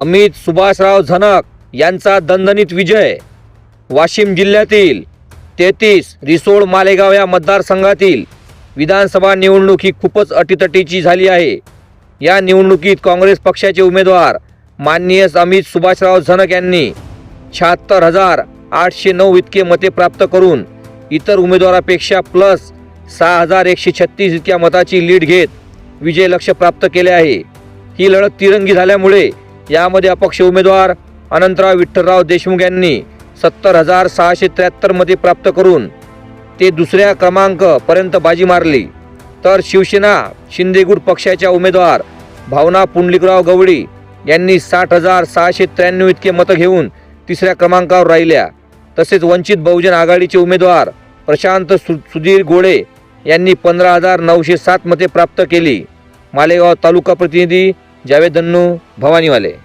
अमित सुभाषराव झनक यांचा दणदणीत विजय. वाशिम जिल्ह्यातील तेहतीस रिसोड मालेगाव या मतदारसंघातील विधानसभा निवडणूक ही खूपच अटीतटीची झाली आहे. या निवडणुकीत काँग्रेस पक्षाचे उमेदवार माननीय अमित सुभाषराव झनक यांनी शहात्तर हजार आठशे नऊ इतके मते प्राप्त करून इतर उमेदवारापेक्षा प्लस सहा हजार एकशे छत्तीस इतक्या मताची लीड घेत विजय लक्ष प्राप्त केले आहे. ही लढत तिरंगी झाल्यामुळे यामध्ये अपक्ष उमेदवार अनंतराव विठ्ठलराव देशमुख यांनी सत्तर हजार सहाशे त्र्याहत्तर मते प्राप्त करून ते दुसऱ्या क्रमांकपर्यंत बाजी मारली. तर शिवसेना शिंदेगुड पक्षाच्या उमेदवार भावना पुंडलिकराव गवळी यांनी साठ हजार सहाशे त्र्याण्णव इतके मतं घेऊन तिसऱ्या क्रमांकावर राहिल्या. तसेच वंचित बहुजन आघाडीचे उमेदवार प्रशांत सु सुधीर गोळे यांनी पंधरा हजार नऊशे सात मते प्राप्त केली. मालेगाव तालुका प्रतिनिधी जावेदन्नू भवानीवाले.